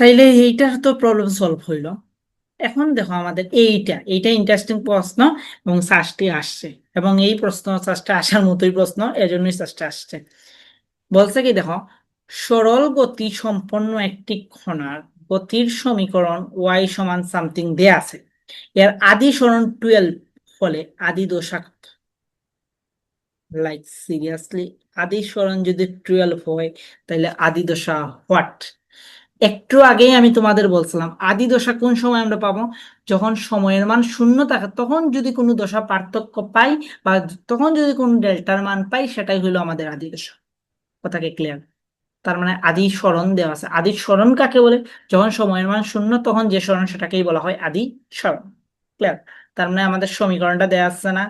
তাইলে এইটার তো প্রবলেম সলভ হইল। এখন দেখো আমাদের এইটা এইটা ইন্টারেস্টিং প্রশ্ন এবং সার্চটি আসছে এবং এই প্রশ্ন, সার্চটা আসার মতোই প্রশ্ন, এজন্যই সার্চটা আসছে। বলছে কি দেখো, সরল গতি সম্পন্ন একটি কণার গতির সমীকরণ ওয়াই সমান সামথিং দেয়া আছে। এর আদি সরণ টুয়েলভ হলে আদি দশা কত লাইক সিরিয়াসলি আদি সরণ যদি টুয়েলভ হয় তাহলে আদি দশা হোয়াট একটু আগেই আমি তোমাদের বলছিলাম, আদি দশা কোন সময় আমরা পাবো? যখন সময়ের মান শূন্য থাকে, তখন যদি কোনো দশা পার্থক্য পাই বা তখন যদি কোনো ডেল্টার মান পাই, সেটাই হলো আমাদের আদি দশা। কথাকে ক্লিয়ার তার মানে আদি স্মরণ দেওয়া আছে। আদি স্মরণ কাকে বলে? যখন সময়ের মান শূন্য, তখন যে স্মরণ সেটাকেই বলা হয় আদি স্মরণ। ক্লিয়ার তার মানে আমাদের সমীকরণটা দেওয়া আছে না?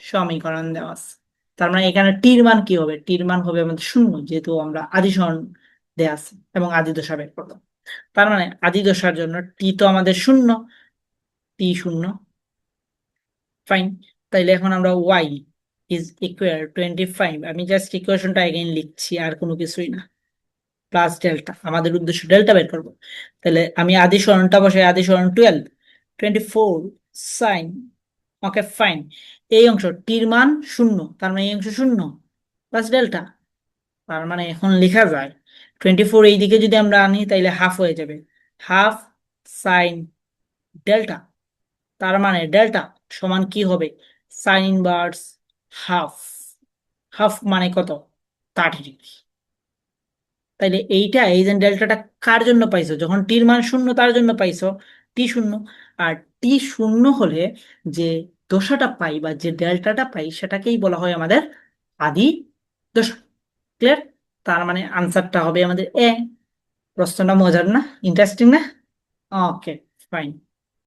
সমীকরণ দেওয়া আছে। তার মানে এখানে টির মান কি হবে? টির মান হবে আমাদের শূন্য, যেহেতু আমরা আদি স্মরণ দেওয়া আছে এবং আদি দশা বের করলাম তার মানে আদি দশার জন্য টি তো আমাদের শূন্য। টি শূন্য। ফাইন তাইলে এখন আমরা Y is equal twenty five আমি জাস্ট ইকুয়েশনটা এগেইন লিখছি, আর কোনো কিছুই না। প্লাস ডেল্টা আমাদের উদ্দেশ্য ডেল্টা বের করব। তাহলে আমি আদি সরণটা বসে আদি সরণ twelve twenty four sign okay fine এই অংশ টির মান শূন্য। তার মানে এই অংশ শূন্য। প্লাস ডেল্টা তার মানে এখন লেখা যায়। টোয়েন্টি ফোর এই দিকে যদি আমরা আনি, তাইলে হাফ হয়ে যাবে। হাফ সাইন ডেল্টা তার মানে ডেল্টা সমান কি হবে? সাইন ইনভার্স হাফ হাফ মানে কত? থার্টি ডিগ্রি তাইলে এইটা, এই যে ডেল্টাটা কার জন্য পাইছো? যখন টির মান শূন্য, তার জন্য পাইছো। টি শূন্য। আর টি শূন্য হলে যে দশাটা পাই বা যে ডেল্টাটা পাই, সেটাকেই বলা হয় আমাদের আদি দশা। ক্লিয়ার তার মানে আনসারটা হবে আমাদের এ প্রশ্নটা মজার না ইন্টারেস্টিং না? Okay fine